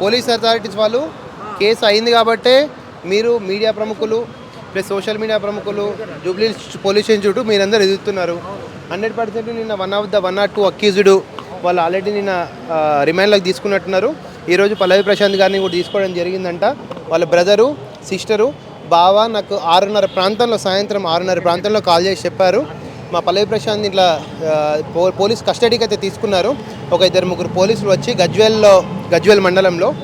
Police authorities వాళ్ళు case అయింది కాబట్టే మీరు మీడియా ప్రముఖులు ప్లస్ సోషల్ మీడియా ప్రముఖులు జూబ్లీ పోలీస్ స్టేషన్ చుట్టూ మీరందరూ ఎదుగుతున్నారు. హండ్రెడ్ పర్సెంట్ నిన్న one of the one or two accused వాళ్ళు ఆల్రెడీ నిన్న రిమాండ్లోకి తీసుకున్నట్టున్నారు. ఈరోజు పల్లవి ప్రశాంత్ గారిని కూడా తీసుకోవడం జరిగిందంట. వాళ్ళ బ్రదరు సిస్టరు బావ నాకు ఆరున్నర ప్రాంతంలో సాయంత్రం ఆరున్నర ప్రాంతంలో కాల్ చేసి చెప్పారు. మా పల్లవి ప్రశాంత్ ఇట్లా పో- పోలీస్ కస్టడీకి అయితే తీసుకున్నారు. ఒక ఇద్దరు ముగ్గురు పోలీసులు వచ్చి గజ్వేల్లో గజ్వేల్ మండలంలో.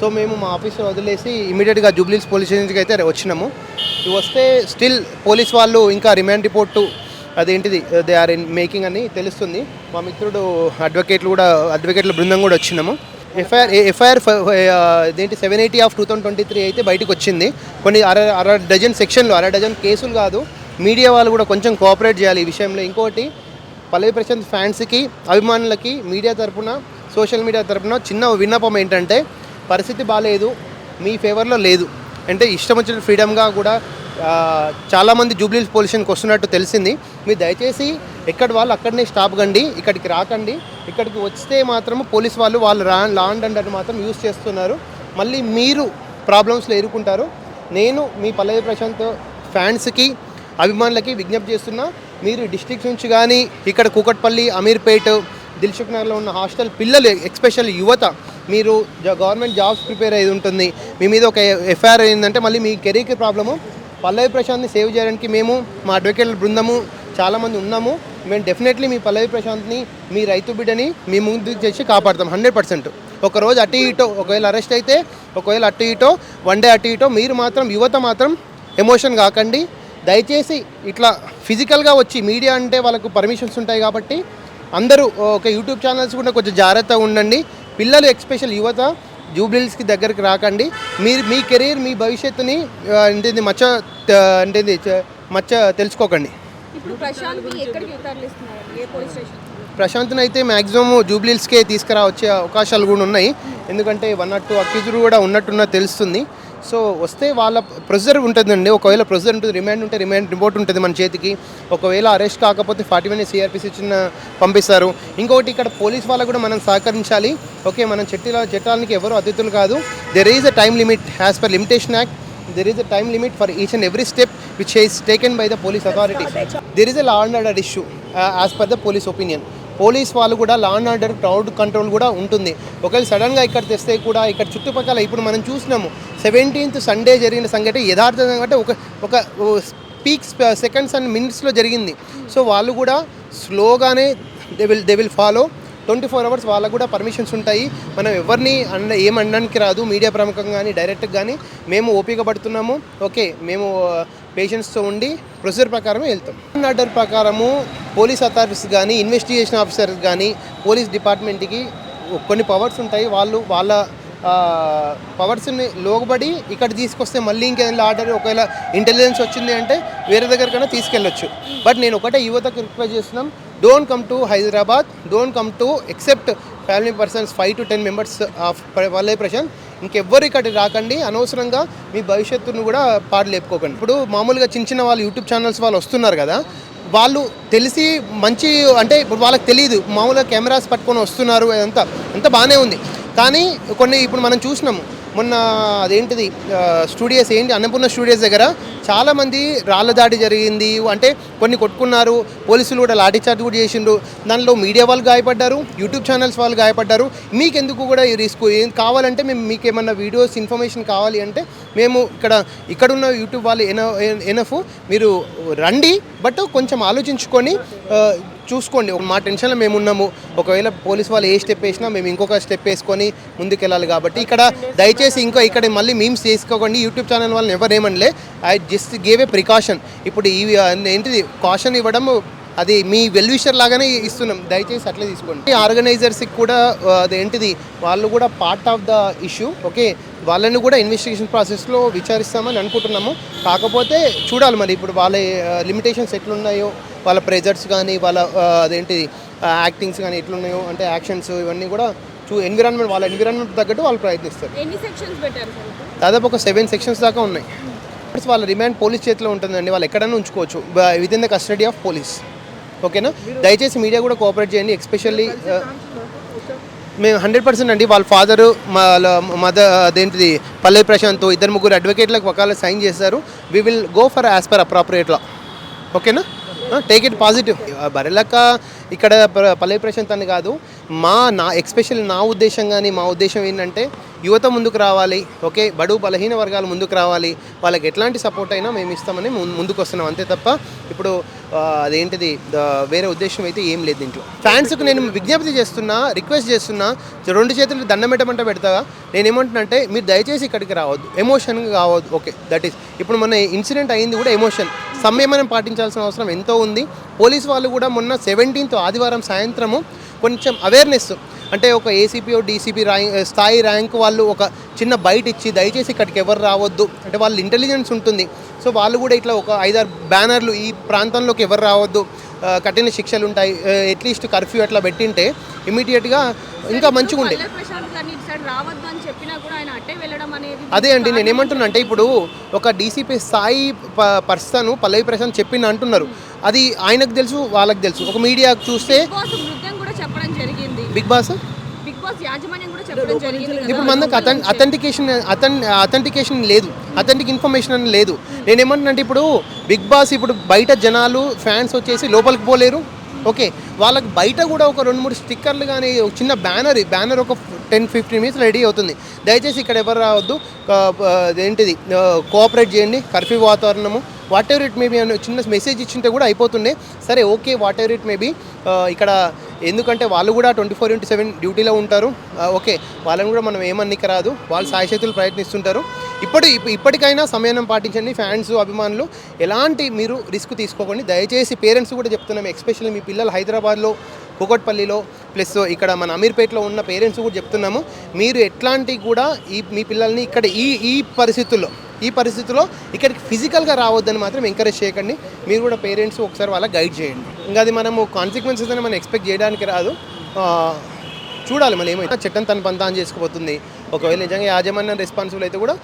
సో మేము మా ఆఫీస్లో వదిలేసి ఇమీడియట్గా జూబ్లీస్ పోలీస్ స్టేషన్కి అయితే వచ్చినాము. వస్తే స్టిల్ పోలీస్ వాళ్ళు ఇంకా రిమాండ్ రిపోర్టు అదేంటిది దే ఆర్ ఇన్ మేకింగ్ అని తెలుస్తుంది. మా మిత్రుడు అడ్వకేట్లు కూడా అడ్వకేట్ల బృందం కూడా వచ్చినాము. ఎఫ్ఐఆర్ ఎఫ్ఐఆర్ ఇదేంటి seven eighty of two thousand twenty three అయితే బయటకు వచ్చింది. కొన్ని అర అర డజన్ సెక్షన్లు అర డజన్ కేసులు కాదు. మీడియా వాళ్ళు కూడా కొంచెం కోఆపరేట్ చేయాలి ఈ విషయంలో. ఇంకోటి పల్లవి ప్రశాంత్ ఫ్యాన్స్కి అభిమానులకి మీడియా తరపున సోషల్ మీడియా తరపున చిన్న విన్నపం ఏంటంటే పరిస్థితి బాగాలేదు మీ ఫేవర్లో లేదు. అంటే ఇష్టం వచ్చిన ఫ్రీడమ్గా కూడా చాలామంది జూబ్లీస్ పొల్యూషన్కి వస్తున్నట్టు తెలిసింది. మీరు దయచేసి ఎక్కడ వాళ్ళు అక్కడనే స్టాప్ కండి ఇక్కడికి రాకండి. ఇక్కడికి వస్తే మాత్రం పోలీస్ వాళ్ళు వాళ్ళు రా లాండ్ అండ్ అండర్ మాత్రం యూస్ చేస్తున్నారు. మళ్ళీ మీరు ప్రాబ్లమ్స్లో ఎదుర్కొంటారు. నేను మీ పల్లవి ప్రశాంత్ ఫ్యాన్స్కి అభిమానులకి విజ్ఞప్తి చేస్తున్నా మీరు డిస్ట్రిక్ట్ నుంచి కానీ ఇక్కడ కూకట్పల్లి అమీర్పేట్ దిల్సుఖ్ నగర్లో ఉన్న హాస్టల్ పిల్లలు ఎక్స్పెషల్ యువత మీరు గవర్నమెంట్ జాబ్స్ ప్రిపేర్ అయ్యి ఉంటుంది. మీ మీద ఒక ఎఫ్ఐఆర్ అయిందంటే మళ్ళీ మీ కెరీర్కి ప్రాబ్లము. పల్లవి ప్రశాంత్ని సేవ్ చేయడానికి మేము మా అడ్వకేట్ల బృందము చాలామంది ఉన్నాము. మేము డెఫినెట్లీ మీ పల్లవి ప్రశాంత్ని మీ రైతు బిడ్డని మీ ముందు చేసి కాపాడతాం హండ్రెడ్ పర్సెంట్. ఒకరోజు అటు ఇటో ఒకవేళ అరెస్ట్ అయితే ఒకవేళ అటు ఇటో వన్ డే అటు ఇటో మీరు మాత్రం యువత మాత్రం ఎమోషన్ కాకండి. దయచేసి ఇట్లా ఫిజికల్గా వచ్చి మీడియా అంటే వాళ్ళకు పర్మిషన్స్ ఉంటాయి కాబట్టి అందరూ ఒక యూట్యూబ్ ఛానల్స్ కూడా కొంచెం జాగ్రత్తగా ఉండండి. పిల్లలు ఎక్స్పెషల్ యువత జూబ్లీస్కి దగ్గరికి రాకండి. మీరు మీ కెరీర్ మీ భవిష్యత్తుని ఏంటిది మచ్చ ఏంటిది మచ్చ తెలుసుకోకండి. ప్రశాంత్ని అయితే మ్యాక్సిమం జూబ్లీస్కే తీసుకురా వచ్చే అవకాశాలు కూడా ఉన్నాయి. ఎందుకంటే వన్ నాట్ టూ అక్యూజుడు కూడా ఉన్నట్టున్న తెలుస్తుంది. సో వస్తే వాళ్ళ ప్రొసీజర్ ఉంటుందండి. ఒకవేళ ప్రొసీజర్ ఉంటుంది రిమాండ్ ఉంటే రిమాండ్ రిపోర్ట్ ఉంటుంది మన చేతికి. ఒకవేళ అరెస్ట్ కాకపోతే ఫార్టీ వన్ సిఆర్పిసి చిన్న పంపిస్తారు. ఇంకొకటి ఇక్కడ పోలీస్ వాళ్ళకు కూడా మనం సహకరించాలి. ఓకే మనం చెట్టిల చట్టాలకి ఎవరు అతిథులు కాదు. There is a time limit as per limitation act there is a time limit for each and every step which is taken by the police authority there is a law and order issue as per the police opinion. Police వాళ్ళు కూడా law and order crowd control కూడా ఉంటుంది. ఒకవేళ సడన్గా ఇక్కడ తెస్తే కూడా ఇక్కడ చుట్టుపక్కల ఇప్పుడు మనం చూసినాము సెవెంటీన్త్ సండే జరిగిన సంఘటన యథార్థంగా అంటే ఒక ఒక పీక్స్ సెకండ్స్ అండ్ మినిట్స్లో జరిగింది. సో వాళ్ళు కూడా స్లోగానే they will they will follow twenty four hours వాళ్ళకు కూడా పర్మిషన్స్ ఉంటాయి. మనం ఎవరిని అన్న ఏం అనడానికి రాదు. మీడియా ప్రముఖంగా కానీ డైరెక్ట్గా కానీ మేము ఓపిక పడుతున్నాము. ఓకే మేము పేషెంట్స్తో ఉండి ప్రొసీజర్ ప్రకారం వెళ్తాం. ఆర్డర్ ప్రకారము పోలీస్ అథారిటీస్ కానీ ఇన్వెస్టిగేషన్ ఆఫీసర్స్ కానీ పోలీస్ డిపార్ట్మెంట్కి కొన్ని పవర్స్ ఉంటాయి. వాళ్ళు వాళ్ళ పవర్స్ని లోబడి ఇక్కడ తీసుకొస్తే మళ్ళీ ఇంకేదైనా ఆర్డర్ ఒకవేళ ఇంటెలిజెన్స్ వచ్చింది అంటే వేరే దగ్గరకైనా తీసుకెళ్ళొచ్చు. బట్ నేను ఒకటే యువతకు రిక్వెస్ట్ చేస్తున్నాం. Don't come to Hyderabad don't come to except family persons five to ten members of వల్లే ప్రశాంత్ ఇంకెవ్వరు ఇక్కడ రాకండి. అనవసరంగా మీ భవిష్యత్తును కూడా పాడు లేపుకోకండి. ఇప్పుడు మామూలుగా చిన్న చిన్న వాళ్ళు యూట్యూబ్ ఛానల్స్ వాళ్ళు వస్తున్నారు కదా వాళ్ళు తెలిసి మంచి అంటే ఇప్పుడు వాళ్ళకి తెలియదు మామూలుగా కెమెరాస్ పట్టుకొని వస్తున్నారు అదంతా అంతా బాగానే ఉంది. కానీ కొన్ని ఇప్పుడు మనం చూసినాము మొన్న అదేంటిది స్టూడియోస్ ఏంటి అన్నపూర్ణ స్టూడియోస్ దగ్గర చాలామంది రాళ్ళ దాడి జరిగింది. అంటే కొన్ని కొట్టుకున్నారు పోలీసులు కూడా లాఠీచార్జ్ కూడా చేసిండ్రు. దానిలో మీడియా వాళ్ళు గాయపడ్డారు యూట్యూబ్ ఛానల్స్ వాళ్ళు గాయపడ్డారు. మీకెందుకు కూడా ఈ రిస్క్? ఏం కావాలంటే మేము మీకు ఏమన్నా వీడియోస్ ఇన్ఫర్మేషన్ కావాలి అంటే మేము ఇక్కడ ఇక్కడున్న యూట్యూబ్ వాళ్ళు ఎన ఎనఫ్ మీరు రండి. బట్ కొంచెం ఆలోచించుకొని చూసుకోండి. ఒక మా టెన్షన్లో మేము ఉన్నాము. ఒకవేళ పోలీస్ వాళ్ళు ఏ స్టెప్ వేసినా మేము ఇంకొక స్టెప్ వేసుకొని ముందుకెళ్ళాలి కాబట్టి ఇక్కడ దయచేసి ఇంకో ఇక్కడ మళ్ళీ మీమ్స్ చేసుకోకండి. యూట్యూబ్ ఛానల్ వాళ్ళని ఎవరు I just gave a precaution. ఇప్పుడు ఈ ఏంటిది? కాషన్ ఇవ్వడం అది మీ వెల్విషర్ లాగానే ఇస్తున్నాం. దయచేసి అట్లే తీసుకోండి. ఆర్గనైజర్స్కి కూడా అదేంటిది వాళ్ళు కూడా part of the issue okay? వాళ్ళని కూడా ఇన్వెస్టిగేషన్ ప్రాసెస్లో విచారిస్తామని అనుకుంటున్నాము. కాకపోతే చూడాలి మరి. ఇప్పుడు వాళ్ళ లిమిటేషన్స్ ఎట్లున్నాయో వాళ్ళ ప్రెజర్స్ కానీ వాళ్ళ అదేంటి యాక్టింగ్స్ కానీ ఎట్లున్నాయో అంటే యాక్షన్స్ ఇవన్నీ కూడా చూ ఎన్విరాన్మెంట్ వాళ్ళ ఎన్విరాన్మెంట్ తగ్గట్టు వాళ్ళు ప్రయత్నిస్తారు? దాదాపు ఒక సెవెన్ సెక్షన్స్ దాకా ఉన్నాయి. వాళ్ళ రిమాండ్ పోలీస్ చేతిలో ఉంటుందండి. వాళ్ళు ఎక్కడైనా ఉంచుకోవచ్చు. With in the custody of police ఓకేనా? దయచేసి మీడియా కూడా కోఆపరేట్ చేయండి. ఎస్పెషల్లీ మేము హండ్రెడ్ పర్సెంట్ అండి. వాళ్ళ ఫాదరు వాళ్ళ మదర్ అదేంటిది పల్లె ప్రశాంత్ ఇద్దరు ముగ్గురు అడ్వకేట్లకు ఒకవేళ సైన్ చేస్తారు we will go for as per appropriate law ఓకేనా? టేక్ ఇట్ పాజిటివ్ బరెలక్క ఇక్కడ పల్లవి పల్లె ప్రశాంత్ అని కాదు మా నా ఎక్స్పెషల్ నా ఉద్దేశం కానీ మా ఉద్దేశం ఏంటంటే యువత ముందుకు రావాలి ఓకే? బడుగు బలహీన వర్గాలు ముందుకు రావాలి వాళ్ళకి ఎట్లాంటి సపోర్ట్ అయినా మేము ఇస్తామని ముందుకు వస్తున్నాం అంతే తప్ప ఇప్పుడు అదేంటిది వేరే ఉద్దేశం అయితే ఏం లేదు దీంట్లో. ఫ్యాన్స్కి నేను విజ్ఞప్తి చేస్తున్నా రిక్వెస్ట్ చేస్తున్నా రెండు చేతులు దండం పెట్టమంటే పెడతా నేను ఏమంటున్నా మీరు దయచేసి ఇక్కడికి రావద్దు. ఎమోషన్గా కావద్దు ఓకే? దట్ ఈస్ ఇప్పుడు మన ఇన్సిడెంట్ అయింది కూడా ఎమోషన్ సంయమనం పాటించాల్సిన అవసరం ఎంతో ఉంది. పోలీస్ వాళ్ళు కూడా మొన్న సెవెంటీన్త్ ఆదివారం సాయంత్రము కొంచెం అవేర్నెస్ అంటే ఒక ఏసీపీ డీసీపీ ర్యాంక్ స్థాయి ర్యాంక్ వాళ్ళు ఒక చిన్న బయట ఇచ్చి దయచేసి ఇక్కడికి ఎవరు రావద్దు. అంటే వాళ్ళ ఇంటెలిజెన్స్ ఉంటుంది. సో వాళ్ళు కూడా ఇట్లా ఒక ఐదారు బ్యానర్లు ఈ ప్రాంతంలోకి ఎవరు రావద్దు. కఠిన శిక్షలు ఉంటాయి. అట్లీస్ట్ కర్ఫ్యూ అట్లా పెట్టింటే ఇమీడియట్గా ఇంకా మంచిగా ఉండే. పల్లె ప్రశాంత్ గారిని ఇటు సైడ్ రావద్దు అని చెప్పినా కూడా ఆయన అట్టే వెళ్ళడం అనేది అదే అండి నేను ఏమంటున్నా అంటే ఇప్పుడు ఒక డీసీపీ స్థాయి పర్సన్ పల్లవి ప్రశాంత్ చెప్పింది అంటున్నారు. అది ఆయనకు తెలుసు వాళ్ళకి తెలుసు. ఒక మీడియాకు చూస్తే బిగ్ బాస్ మృత్యం కూడా చెప్పడం జరిగింది. Big boss? బిగ్ బాస్ యాజమాన్యం కూడా చెప్పడం జరిగింది కదా. ఇప్పుడు మనకు అథెంటికేషన్ అథెంటికేషన్ లేదు. అథెంటిక్ ఇన్ఫర్మేషన్ అని లేదు. నేను ఇప్పుడు బిగ్ బాస్ ఇప్పుడు బయట జనాలు ఫ్యాన్స్ వచ్చేసి లోపలికి పోలేరు. ఓకే వాళ్ళకి బయట కూడా ఒక రెండు మూడు స్టిక్కర్లు కానీ ఒక చిన్న బ్యానర్ బ్యానర్ ఒక టెన్ ఫిఫ్టీన్ మినిట్స్ రెడీ అవుతుంది. దయచేసి ఇక్కడ ఎవరు రావద్దు. ఏంటిది? కోఆపరేట్ చేయండి. కర్ఫ్యూ వాతావరణము. వాట్ ఎవర్ ఇట్ మేబీ అని చిన్న మెసేజ్ ఇచ్చింటే కూడా అయిపోతుండే. సరే okay whatever it maybe ఇక్కడ ఎందుకంటే వాళ్ళు కూడా ట్వంటీ ఫోర్ ఇంటూ సెవెన్ డ్యూటీలో ఉంటారు. ఓకే వాళ్ళని కూడా మనం ఏమన్నిక రాదు వాళ్ళు సాయశక్తులు ప్రయత్నిస్తుంటారు. ఇప్పటి ఇప్పటికైనా సమయం పాటించండి. ఫ్యాన్స్ అభిమానులు ఎలాంటి మీరు రిస్క్ తీసుకోకండి. దయచేసి పేరెంట్స్ కూడా చెప్తున్నాం ఎస్పెషల్లీ మీ పిల్లలు హైదరాబాద్లో కూకట్పల్లిలో ప్లస్ ఇక్కడ మన అమీర్పేటలో ఉన్న పేరెంట్స్ కూడా చెప్తున్నాము. మీరు ఎట్లాంటి కూడా ఈ మీ పిల్లల్ని ఇక్కడ ఈ ఈ పరిస్థితుల్లో ఈ పరిస్థితుల్లో ఇక్కడికి ఫిజికల్గా రావద్దని మాత్రం ఎంకరేజ్ చేయకండి. మీరు కూడా పేరెంట్స్ ఒకసారి వాళ్ళ గైడ్ చేయండి. ఇంకా అది మనము కాన్సిక్వెన్సెస్ అని మనం ఎక్స్పెక్ట్ చేయడానికి రాదు. చూడాలి మళ్ళీ ఏమైతే చట్టం తన పంతాన్ని చేసుకుపోతుంది. ఒకవేళ నిజంగా యాజమాన్యం రెస్పాన్సిబుల్ అయితే కూడా